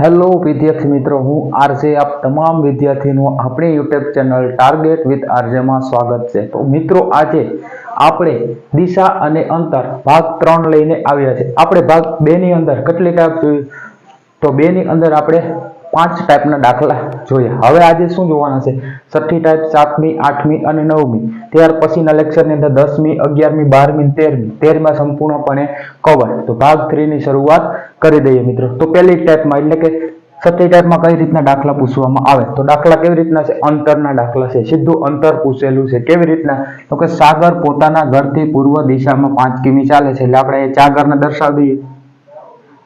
Hello વિદ્યાર્થી મિત્રો, હું આરજે આપ તમામ વિદ્યાર્થીનું આપણી યુટ્યુબ ચેનલ ટાર્ગેટ વિથ આરજેમાં સ્વાગત છે. તો મિત્રો, આજે આપણે દિશા અને અંતર ભાગ ત્રણ લઈને આવ્યા છે. આપણે ભાગ બે ની અંદર કેટલી કાપ જોયું તો બે ની અંદર આપણે પાંચ ટાઈપના દાખલા જોયા હવે આજે શું જોવાના છે? છઠ્ઠી ટાઈપ સાતમી, આઠમી અને નવમી. ત્યાર પછીના લેક્ચરની અંદર દસમી, અગિયારમી, બારમી તેરમી. તેરમાં સંપૂર્ણપણે કવર તો ભાગ થ્રીની શરૂઆત કરી દઈએ મિત્રો. તો પહેલી ટાઈપમાં એટલે કે છઠ્ઠી ટાઈપમાં કઈ રીતના દાખલા પૂછવામાં આવે? તો દાખલા કેવી રીતના છે? અંતરના દાખલા છે. સીધું અંતર પૂછેલું છે. કેવી રીતના? તો કે સાગર પોતાના ઘરથી પૂર્વ દિશામાં પાંચ કિમી ચાલે છે. એટલે આપણે એ સાગરને દર્શાવી દઈએ.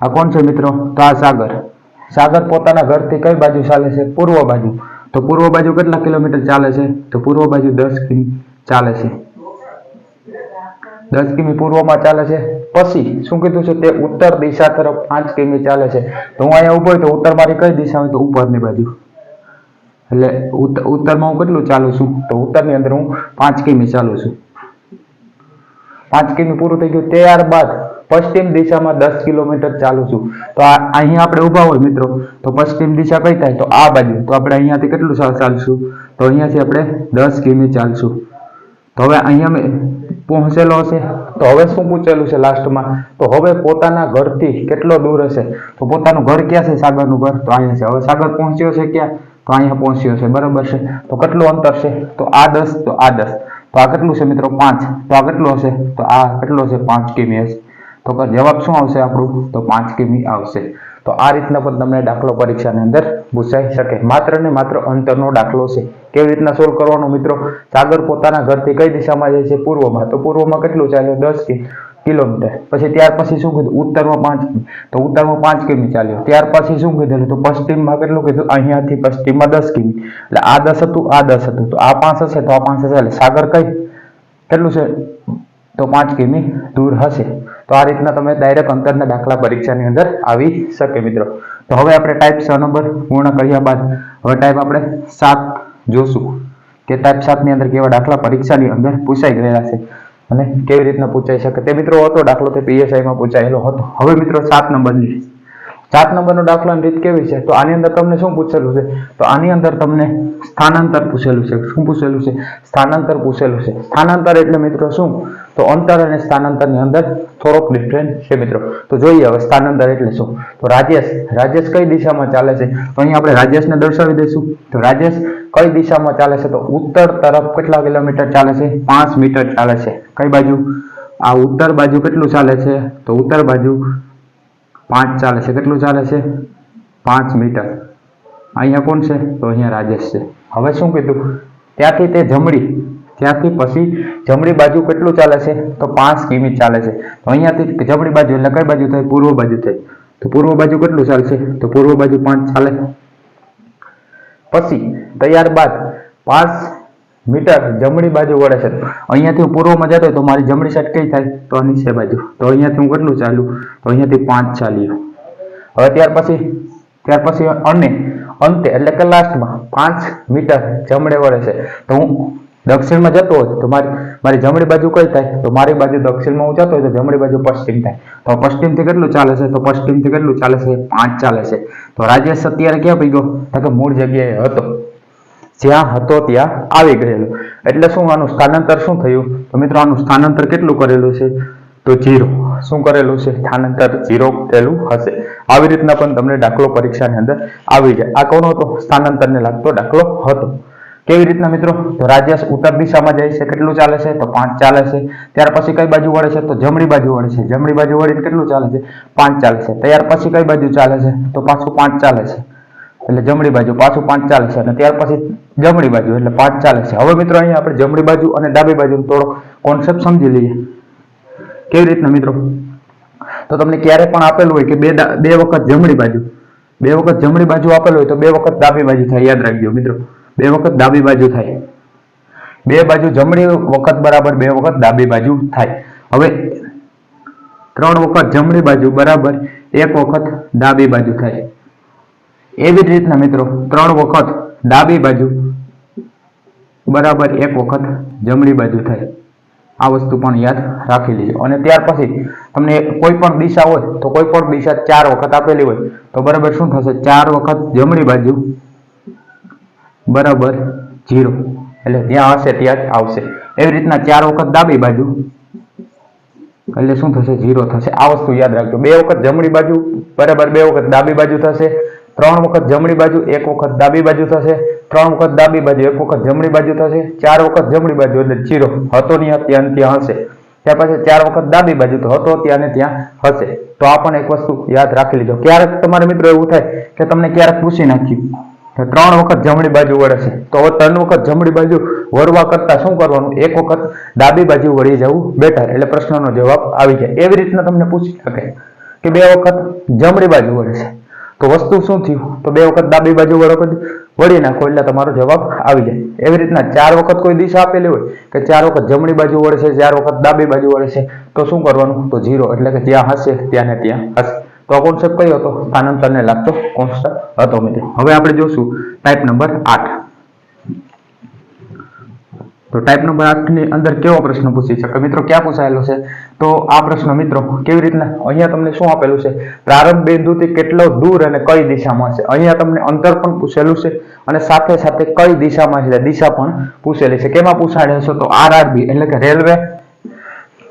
આ કોણ છે મિત્રો? તો આ સાગર. સાગર પોતાના ઘરથી કઈ બાજુ ચાલે છે? પૂર્વ બાજુ. તો પૂર્વ બાજુ કેટલા કિલોમીટર ચાલે છે? તો પૂર્વ બાજુ દસ કિમી ચાલે છે. દસ કિમી પૂર્વમાં ચાલે છે. પછી શું કીધું છે? તે ઉત્તર દિશા તરફ પાંચ કિમી ચાલે છે. તો હું અહીંયા ઊભો હોય તો ઉત્તર મારી કઈ દિશા હોય? તો ઉપરની બાજુ. એટલે ઉત્તર ઉત્તરમાં હું કેટલું ચાલું છું? તો ઉત્તરની અંદર હું પાંચ કિમી ચાલું છું. પાંચ કિમી પૂરું થઈ ગયું. ત્યારબાદ પશ્ચિમ દિશામાં દસ કિલોમીટર ચાલું છું. તો અહીંયા આપણે ઊભા હોય મિત્રો, તો પશ્ચિમ દિશા કઈ થાય? તો આ બાજુ. તો આપણે અહીંયાથી કેટલું ચાલ- ચાલશું? તો અહીંયાથી આપણે દસ કિમી ચાલશું. તો હવે અહીંયા મેં પહોંચેલો હશે. તો હવે શું પૂછેલું છે લાસ્ટમાં? તો હવે પોતાના ઘરથી કેટલો દૂર હશે? તો પોતાનું ઘર ક્યાં છે સાગરનું ઘર? તો અહીંયા છે. હવે સાગર પહોંચ્યો છે ક્યાં? તો અહીંયા પહોંચ્યો છે. બરાબર છે. તો કેટલું અંતર છે? તો આ દસ, તો આ દસ. તો આ કેટલું છે મિત્રો? પાંચ. તો આ કેટલું હશે? તો આ કેટલો છે? પાંચ કિમી હશે. તો જવાબ શું આવશે આપણું? તો પાંચ કિમી આવશે. તો આ રીતના પણ તમને દાખલો પરીક્ષાની અંદર પૂછાઈ શકે. માત્ર ને માત્ર અંતરનો દાખલો છે. કેવી રીતના સોલ્વ કરવાનો મિત્રો? સાગર પોતાના ઘરથી કઈ દિશામાં જાય છે? પૂર્વમાં. તો પૂર્વમાં કેટલું ચાલ્યો? દસ કિલોમીટર. પછી ત્યાર પછી શું કીધું? ઉત્તરમાં પાંચ તો ઉત્તરમાં પાંચ કિમી ચાલ્યો. ત્યાર પછી શું કીધેલું? તો પશ્ચિમમાં કેટલું કીધું? અહીંયાથી પશ્ચિમમાં દસ કિમી એટલે આ દસ હતું, આ દસ હતું. તો આ પાંચ હશે, તો આ પાંચ હશે. એટલે સાગર કઈ? કેટલું છે? તો પાંચ કિમી દૂર હશે. તો આ રીતના તમે ડાયરેક્ટ અંતરના દાખલા પરીક્ષાની અંદર આવી શકે મિત્રો. તો હવે આપણે ટાઈપ છ નંબર પૂર્ણ કર્યા બાદ હવે ટાઈપ આપણે સાત જોશું. કે ટાઈપ સાતની અંદર કેવા દાખલા પરીક્ષાની અંદર પૂછાઈ ગયેલા છે અને કેવી રીતના પૂછાઈ શકે તે મિત્રો હતો, દાખલો તે પીએસઆઈમાં પૂછાયેલો હતો. હવે મિત્રો સાત નંબરની સાત નંબરનો દાખલાની રીત કેવી છે? તો આની અંદર તમને શું પૂછેલું છે? તો આની અંદર તમને સ્થાનાંતર પૂછેલું છે. શું પૂછેલું છે? સ્થાનાંતર પૂછેલું છે. સ્થાનાંતર એટલે મિત્રો શું? તો અંતર અને સ્થાનાંતરની અંદર થોડોક ડિફરન્સ છે મિત્રો. તો જોઈએ હવે સ્થાનાંતર એટલે શું? તો રાજેશ રાજેશ કઈ દિશામાં ચાલે છે? તો અહીં આપણે રાજેશને દર્શાવી દઈશું. તો રાજેશ કઈ દિશામાં ચાલે છે? તો ઉત્તર તરફ કેટલા કિલોમીટર ચાલે છે? પાંચ મીટર ચાલે છે. કઈ બાજુ? આ ઉત્તર બાજુ કેટલું ચાલે છે? તો ઉત્તર બાજુ પાંચ ચાલે છે. કેટલું ચાલે છે? પાંચ મીટર. અહીંયા કોણ છે? તો અહીંયા રાજેશ છે. હવે શું કીધું? ત્યાંથી તે જમણી, ત્યાંથી પછી જમણી બાજુ કેટલું ચાલે છે? તો પાંચ કિમી ચાલે છે. તો અહીંયાથી જમણી બાજુ એટલે કઈ બાજુ થાય? પૂર્વ બાજુ થાય. તો પૂર્વ બાજુ કેટલું ચાલશે તો પૂર્વ બાજુ પાંચ ચાલે. પછી ત્યારબાદ પાંચ મીટર જમણી બાજુ વળે છે. અહીંયાથી હું પૂર્વમાં જતો હોય તો મારી જમણી સાઈડ કઈ થાય? તો નીચે બાજુ. તો અહીંયાથી હું કેટલું ચાલ્યું તો અહીંયાથી પાંચ ચાલ્યું હવે ત્યાર પછી ત્યાર પછી અને, અંતે એટલે કે લાસ્ટમાં પાંચ મીટર જમણે વળે છે. તો હું દક્ષિણમાં જતો હોય તો મારી મારી જમણી બાજુ કઈ થાય? તો મારી બાજુ દક્ષિણમાં હું જતો હોય તો જમણી બાજુ પશ્ચિમ થાય. તો પશ્ચિમથી કેટલું ચાલે છે? તો પશ્ચિમથી કેટલું ચાલે છે? પાંચ ચાલે છે. તો રાજેશ અત્યારે ક્યાં પડી ગયો તો કે મૂળ જગ્યાએ હતો. જ્યાં હતો ત્યાં આવી ગયેલો. એટલે શું આનું સ્થાનાંતર શું થયું? તો મિત્રો આનું સ્થાનાંતર કેટલું કરેલું છે? તો જીરો. શું કરેલું છે? સ્થાનાંતર જીરો કરેલું હશે. આવી રીતના પણ તમને દાખલો પરીક્ષાની અંદર આવી જાય. આ કોનો હતો? સ્થાનાંતરને લાગતો દાખલો હતો. કેવી રીતના મિત્રો? તો રાજ્યાસ ઉત્તર દિશામાં જાય છે. કેટલું ચાલે છે? તો પાંચ ચાલે છે. ત્યાર પછી કઈ બાજુ વળે છે? તો જમણી બાજુ વળે છે. જમણી બાજુ વળીને કેટલું ચાલે છે? પાંચ ચાલે છે. ત્યાર પછી કઈ બાજુ ચાલે છે? તો પાછું પાંચ ચાલે છે. એટલે જમણી બાજુ પાછું પાંચ ચાલે છે અને ત્યાર પછી જમણી બાજુ એટલે પાંચ ચાલે છે. હવે મિત્રો અહીંયા આપણે જમણી બાજુ અને ડાબી બાજુ થોડો કોન્સેપ્ટ સમજી લઈએ. કેવી રીતના મિત્રો? તો તમને ક્યારે પણ આપેલું હોય કે બે બે વખત જમણી બાજુ, બે વખત જમણી બાજુ આપેલું હોય તો બે વખત ડાબી બાજુ થાય. યાદ રાખજો મિત્રો. બે વખત ડાબી બાજુ થાય. બે બાજુ જમણી વખત બરાબર, બે વખત ડાબી બાજુ થાય. હવે ત્રણ વખત જમણી બાજુ બરાબર, એક વખત ડાબી બાજુ થાય. એવી જ રીતના મિત્રો, ત્રણ વખત ડાબી બાજુ, બરાબર એક વખત જમણી બાજુ થાય. આ વસ્તુ પણ યાદ રાખી લેજો. અને ત્યાર પછી તમને કોઈ પણ દિશા હોય, તો કોઈ પણ દિશા ચાર વખત આપેલી હોય, તો બરાબર શું થશે? ચાર વખત જમણી બાજુ, બરાબર જીરો. એટલે જ્યાં હશે, ત્યાં જ આવશે. એવી રીતના ચાર વખત ડાબી બાજુ, એટલે શું થશે? જીરો થશે. આ વસ્તુ યાદ રાખજો. બે વખત જમણી બાજુ, બરાબર બે વખત ડાબી બાજુ થશે. ત્રણ વખત જમણી બાજુ, એક વખત ડાબી બાજુ થશે. ત્રણ વખત ડાબી બાજુ, એક વખત જમણી બાજુ થશે. ચાર વખત જમણી બાજુ એટલે જીરો. હતો નહીં ત્યાં ત્યાં હશે. ત્યાર પછી ચાર વખત ડાબી બાજુ તો હતો ત્યાં ને ત્યાં હશે. તો આ પણ એક વસ્તુ યાદ રાખી લીધો ક્યારેક તમારે મિત્રો એવું થાય કે તમને ક્યારેક પૂછી નાખ્યું તો ત્રણ વખત જમણી બાજુ વળે છે તો હવે ત્રણ વખત જમણી બાજુ વળવા કરતા શું કરવાનું? એક વખત ડાબી બાજુ વળી જવું બેટર. એટલે પ્રશ્નનો જવાબ આવી જાય. એવી રીતના તમને પૂછી શકે કે બે વખત જમણી બાજુ વળે છે તો વસ્તુ શું થયું? તો બે વખત ડાબી બાજુ વળો નાખો, એટલે તમારો જવાબ આવી જાય. એવી રીતના ચાર વખત કોઈ દિશા આપેલી હોય કે ચાર વખત જમણી બાજુ વળે છે, ચાર વખત ડાબી બાજુ વળે છે, તો શું કરવાનું? તો જીરો એટલે કે જ્યાં હશે, ત્યાં ને ત્યાં હશે. તો આ કોન્સેપ્ટ કયો હતો? સ્થાનાંતરને લાગતો? કોન્સેપ્ટ હતો મિત્રો. હવે આપણે જોશું ટાઈપ નંબર આઠ. તો ટાઈપ નંબર આઠની અંદર કેવો પ્રશ્ન પૂછી શકે? મિત્રો, ક્યાં પૂછાયેલો છે? તો આ પ્રશ્ન, મિત્રો, કેવી રીતના? અહીંયા તમને શું આપેલું છે? પ્રારંભ બિંદુથી કેટલો દૂર અને કઈ દિશામાં છે? અહીંયા તમને અંતર પણ પૂછેલું છે અને સાથે સાથે કઈ દિશામાં છે? દિશા પણ પૂછેલી છે. કેમાં પૂછાડે છે? તો આરઆરબી, એટલે કે રેલવે.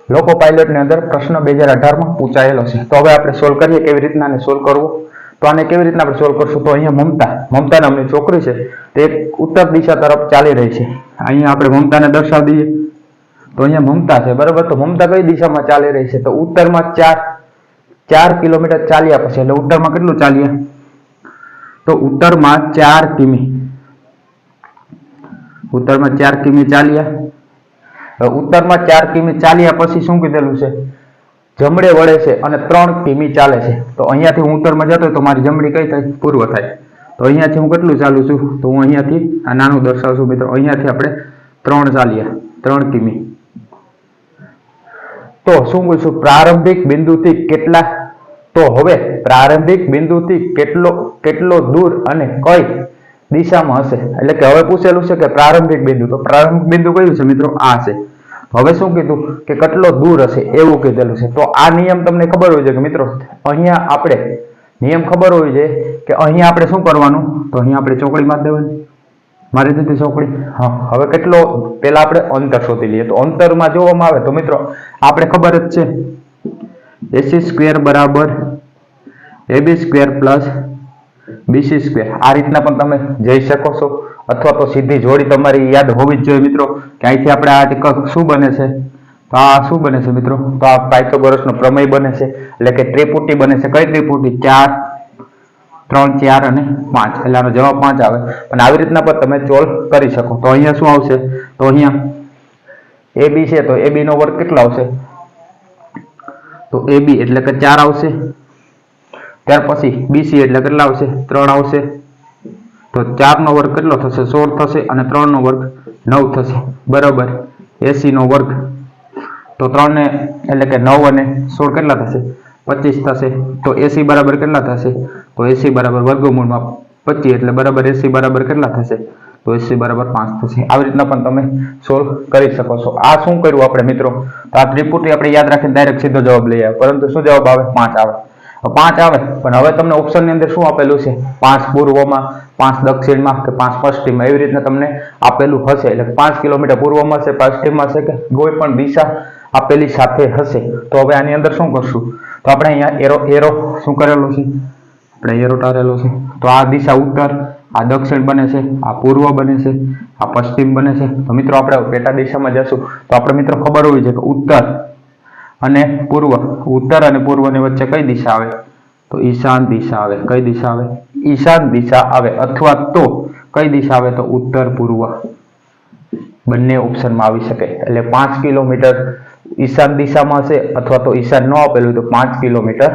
લોકો પાયલટની અંદર પ્રશ્ન બે હજાર અઢારમાં પૂછાયેલો છે. તો હવે આપણે સોલ્વ કરીએ કેવી રીતના સોલ્વ કરવો? તો આને કેવી રીતના આપણે સોલ્વ કરશું? તો અહીંયા મમતા મમતા નામની છોકરી છે. તે ઉત્તર દિશા તરફ ચાલી રહી છે. અહીંયા આપણે મમતાને દર્શાવી દઈએ. તો અહીંયા મમતા છે, બરાબર? તો મમતા કઈ દિશામાં ચાલી રહી છે? તો ઉત્તરમાં ચાર ચાર કિલોમીટર ચાલ્યા પછી, એટલે ઉત્તરમાં કેટલું ચાલ્યા તો ઉત્તરમાં ચાર કિમી. ઉત્તરમાં ચાર કિમી ચાલ્યા. ઉત્તરમાં ચાર કિમી ચાલ્યા પછી શું કીધેલું છે? જમણે વળે છે અને ત્રણ કિમી ચાલે છે. તો અહીંયાથી હું ઉત્તરમાં જતો તો મારી જમણી કઈ થાય? પૂર્વ થાય. તો અહીંયાથી હું કેટલું ચાલું છું? તો હું અહીંયાથી આ નાનું દર્શાવશું મિત્રો. અહીંયાથી આપણે ત્રણ ચાલીએ. ત્રણ કિમી. તો શું પૂછું? પ્રારંભિક બિંદુથી કેટલા? તો હવે પ્રારંભિક બિંદુથી કેટલો કેટલો દૂર અને કઈ દિશામાં હશે? એટલે કે હવે પૂછેલું છે કે પ્રારંભિક બિંદુ. તો પ્રારંભિક બિંદુ કયું છે મિત્રો? આ છે. હવે શું કીધું કે કેટલો દૂર હશે એવું કીધેલું છે. તો આ નિયમ તમને ખબર હોય છે કે મિત્રો, અહીંયા આપણે નિયમ ખબર હોય છે કે અહીંયા આપણે શું કરવાનું? તો અહીંયા આપણે ચોકડી મારી દેવાની. મારી દીધી ચોકડી. હા, હવે કેટલો? પેલા આપણે અંતર શોધી લઈએ. તો અંતરમાં જોવામાં આવે તો મિત્રો, આપણે ખબર જ છે. એસી સ્ક્વેર બરાબર AB square plus BC square. આ રીતના પણ તમે જઈ શકો છો. અથવા તો સીધી જોડી તમારી યાદ હોવી જ જોઈએ મિત્રો. કે અહીંથી આપણે આ ટીકક શું બને છે? તો આ શું બને છે મિત્રો? તો આ પાયથાગોરસનો પ્રમેય બને છે, એટલે કે ત્રિપુટી બને છે. કઈ ત્રિપુટી? ચાર, ત્રણ, ચાર અને પાંચ. એટલે આનો જવાબ પાંચ આવે. અને આવી રીતના પણ તમે સોલ્વ કરી શકો. તો અહીંયા શું આવશે? તો અહીંયા એ બી છે, તો એ બી નો વર્ગ કેટલો આવશે? તો એ બી, એટલે કે ચાર આવશે. ત્યાર પછી બીસી એટલે કેટલા આવશે? ત્રણ આવશે. તો ચાર નો વર્ગ કેટલો થશે? સોળ થશે અને ત્રણ નો વર્ગ નવ થશે. બરાબર. એસી નો વર્ગ તો ત્રણ ને, એટલે કે નવ અને સોળ કેટલા થશે? પચીસ થશે. તો એસી બરાબર કેટલા થશે? તો એસી બરાબર વર્ગમૂળમાં પચીસ, એટલે બરાબર એસી બરાબર કેટલા થશે? તો એસી બરાબર પાંચ થશે. આવી રીતના પણ તમે સોલ્વ કરી શકો છો. આ શું કર્યું આપણે મિત્રો? તો આ ત્રિપુટી આપણે યાદ રાખીને ડાયરેક્ટ સીધો જવાબ લઈ આવે પરંતુ શું જવાબ આવે? પાંચ આવે. પાંચ આવે. પણ હવે તમને ઓપ્શનની અંદર શું આપેલું છે? પાંચ પૂર્વમાં, પાંચ દક્ષિણમાં કે પાંચ પશ્ચિમમાં એવી રીતના તમને આપેલું હશે. એટલે પાંચ કિલોમીટર પૂર્વમાં છે પશ્ચિમમાં છે કે કોઈ પણ દિશા આપેલી સાથે હશે. તો હવે આની અંદર શું કરશું? તો આપણે અહીંયા એરો એરો શું કરેલો છે? આપણે એરો ટારેલો છે. તો આ દિશા ઉત્તર, આ દક્ષિણ બને છે, આ પૂર્વ બને છે, આ પશ્ચિમ બને છે. તો મિત્રો આપણે પેટા દિશામાં જશું. તો આપણે મિત્રો ખબર હોવી છે કે ઉત્તર અને પૂર્વ, ઉત્તર અને પૂર્વની વચ્ચે કઈ દિશા આવે? તો ઈશાન દિશા આવે. કઈ દિશા આવે? ઈશાન દિશા આવે. અથવા તો કઈ દિશા આવે? તો ઉત્તર, પૂર્વ. બંને ઓપ્શનમાં આવી શકે. એટલે પાંચ કિલોમીટર ઈશાન દિશામાં હશે અથવા તો ઈશાન ન આપેલું તો પાંચ કિલોમીટર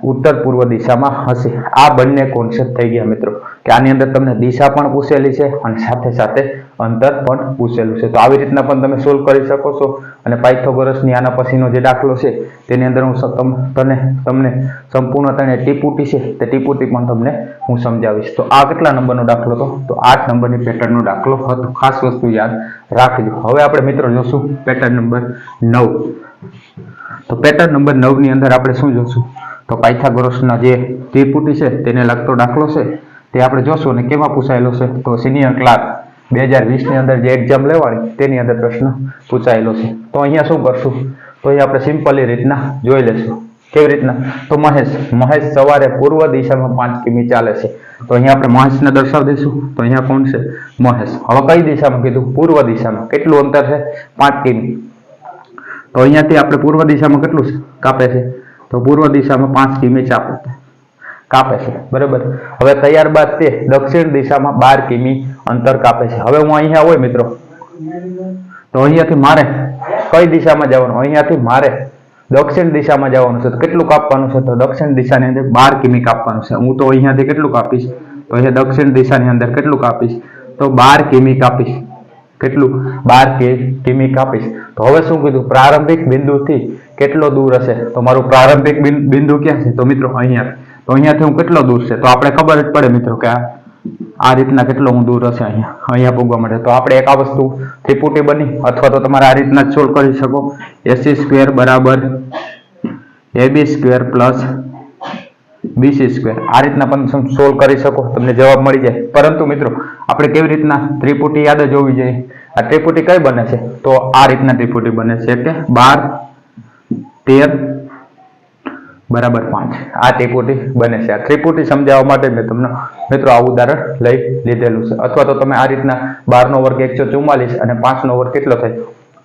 ઉત્તર, પૂર્વ દિશામાં હશે. આ બંને કોન્સેપ્ટ થઈ ગયા મિત્રો. કે આની અંદર તમને દિશા પણ પૂછેલી છે અને સાથે સાથે અંતર પણ પૂછેલું છે. તો આવી રીતના પણ તમે સોલ્વ કરી શકો છો. અને પાયથોગોરસની આના પછીનો જે દાખલો છે, તેની અંદર હું તને તમને સંપૂર્ણ તને ટીપુટી છે, તે ટીપુટી પણ તમને હું સમજાવીશ. તો આ કેટલા નંબરનો દાખલો હતો? તો આઠ નંબરની પેટર્નનો દાખલો હતો. ખાસ વસ્તુ યાદ રાખજો. હવે આપણે મિત્રો જોશું પેટર્ન નંબર નવ. તો પેટર્ન નંબર નવની અંદર આપણે શું જોશું? તો પાયથાગોરસના જે ત્રિપુટી છે, તેને લગતો દાખલો છે, તે આપણે જોશું અને કેમાં પૂછાયેલો છે? તો સિનિયર ક્લાસ બે હજાર વીસની અંદર જે એક્ઝામ લેવાની, તેની અંદર પ્રશ્ન પૂછાયેલો છે. તો અહીંયા શું કરશું? તો અહીંયા આપણે સિમ્પલી રીતના જોઈ લેશું કેવી રીતના? તો મહેશ મહેશ સવારે પૂર્વ દિશામાં પાંચ કિમી ચાલે છે. તો અહીંયા આપણે મહેશને દર્શાવી તો અહીંયા કોણ છે? મહેશ. હવે કઈ દિશામાં કીધું? પૂર્વ દિશામાં. કેટલું અંતર છે? પાંચ કિમી. તો અહીંયાથી આપણે પૂર્વ દિશામાં કેટલું કાપે છે? તો પૂર્વ દિશામાં પાંચ કિમી ચાપે કાપે છે. બરાબર? હવે તૈયાર બાદ તે દક્ષિણ દિશામાં બાર કિમી અંતર કાપે છે. હવે હું અહીંયા હોય મિત્રો. તો અહીંયાથી મારે કઈ દિશામાં જવાનું? અહીંયાથી મારે દક્ષિણ દિશામાં જવાનું છે. તો કેટલું કાપવાનું છે? તો દક્ષિણ દિશાની અંદર બાર કિમી કાપવાનું છે. હું તો અહીંયાથી કેટલું કાપીશ? તો અહીંયા દક્ષિણ દિશાની અંદર કેટલું કાપીશ? તો બાર કિમી કાપીશ. કેટલું? બાર કિમી કાપીશ. તો હવે શું કીધું? પ્રારંભિક બિંદુથી કેટલો દૂર હશે? તો મારું પ્રારંભિક બિંદુ ક્યાં છે? તો મિત્રો, અહીંયા. તો અહીંયાથી હું કેટલો દૂર છે? તો આપણે ખબર જ પડે મિત્રો કે આ રીતના કેટલો હું દૂર હશે અહીંયા અહીંયા પૂગવા માટે. તો આપણે એક આ વસ્તુ ત્રિપુટી બની, અથવા તો તમારે આ રીતના જ સોલ્વ કરી શકો. એસી સ્ક્વેર બરાબર AB square plus BC square. આ રીતના પણ સોલ્વ કરી શકો, તમને જવાબ મળી જાય. પરંતુ મિત્રો, આપણે કેવી રીતના ત્રિપુટી યાદ જ હોવી જોઈએ? આ ત્રિપુટી કઈ બને છે? તો આ રીતના ત્રિપુટી બને છે કે બાર, તેર બરાબર પાંચ. આ ત્રિપુટી બને છે. આ ત્રિપુટી સમજાવવા માટે મેં તમને મિત્રો આ ઉદાહરણ લઈ લીધેલું છે. અથવા તો તમે આ રીતના બારનો વર્ગ એકસો ચુમ્માલીસ અને પાંચનો વર્ગ કેટલો થાય?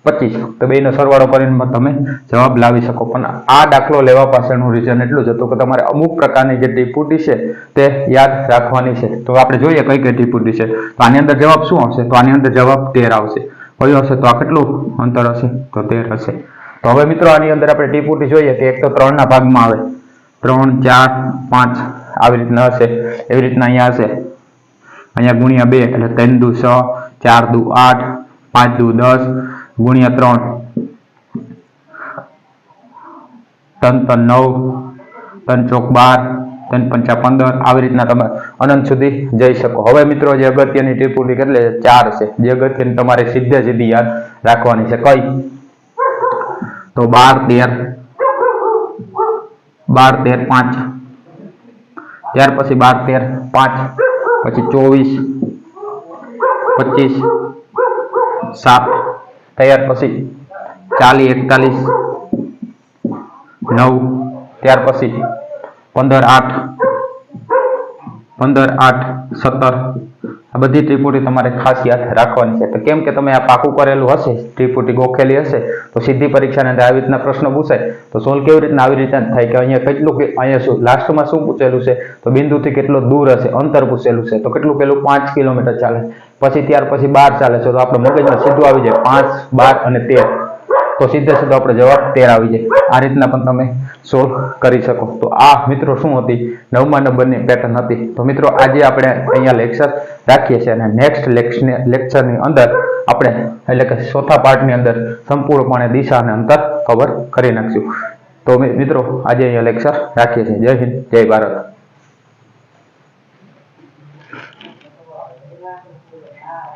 પચીસ. તો બેનો સરવાળો કરીને તમે જવાબ લાવી શકો. પણ આ દાખલો લેવા પાછળનું રીઝન એટલું જ હતું કે તમારે અમુક પ્રકારની જે ત્રિપુટી છે તે યાદ રાખવાની છે. તો આપણે જોઈએ કઈ કઈ ત્રિપુટી છે. તો આની અંદર જવાબ શું આવશે? તો આની અંદર જવાબ તેર આવશે. કયો હશે તો આ કેટલું અંતર હશે? તો તેર હશે. તો હવે મિત્રો આની અંદર આપણે ત્રિપુટી જોઈએ કે એક તો ત્રણના ભાગમાં આવે. ત્રણ, ચાર, પાંચ આવી રીતના હશે. એવી રીતના અહીંયા હશે. અહીંયા ગુણ્યા બે એટલે ત્રણ દુ છ, ચાર દુ આઠ, પાંચ દુ દસ, ગુણ્યા ત્રણ. ત્રણ ત્રણ નવ, ત્રણ ચોક બાર, ત્રણ પંચા પંદર, આવી રીતના તમે અનંત સુધી જઈ શકો. હવે મિત્રો જે અગત્યની ટીપુટી કેટલી ચાર છે. જે અગત્યની તમારે સીધે સીધી યાદ રાખવાની છે. કઈ? તો બાર તેર. બાર તેર પાંચ. ત્યાર પછી બાર તેર પાંચ. પછી ચોવીસ. પચીસ. સાત. ત્યાર પછી ચાલીસ, એકતાલીસ. નવ. ત્યાર પછી પંદર, આઠ. પંદર, આઠ, સત્તર. આ બધી ત્રિપુટી તમારે ખાસ યાદ રાખવાની છે. તો કેમ કે તમે આ પાકું કરેલું હશે, ત્રિપુટી ગોખેલી હશે, તો સીધી પરીક્ષાની અંદર આવી રીતના પ્રશ્ન પૂછાય. તો સોલ્વ કેવી રીતના આવી રીતના થાય કે અહીંયા કેટલું અહીંયા શું લાસ્ટમાં શું પૂછેલું છે? તો બિંદુથી કેટલો દૂર હશે? અંતર પૂછેલું છે. તો કેટલું પેલું? પાંચ કિલોમીટર ચાલે. પછી ત્યાર પછી બાર ચાલે છે. તો આપણે મગજમાં સીધું આવી જાય. પાંચ, બાર અને તેર. તો સીધે સીધો આપણે જવાબ તેર આવી જાય. આ રીતના પણ તમે સોલ્વ કરી શકો. તો આ મિત્રો શું હતી? નવમા નંબરની પેટર્ન હતી. તો મિત્રો આજે આપણે અહીંયા લેક્ચર રાખીએ છીએ અને નેક્સ્ટ લેક્ચરની અંદર આપણે, એટલે કે ચોથા પાર્ટની અંદર સંપૂર્ણપણે દિશા અને અંતર કવર કરી નાખશું. તો મિત્રો, આજે અહીંયા લેક્ચર રાખીએ છીએ. જય હિન્દ, જય ભારત.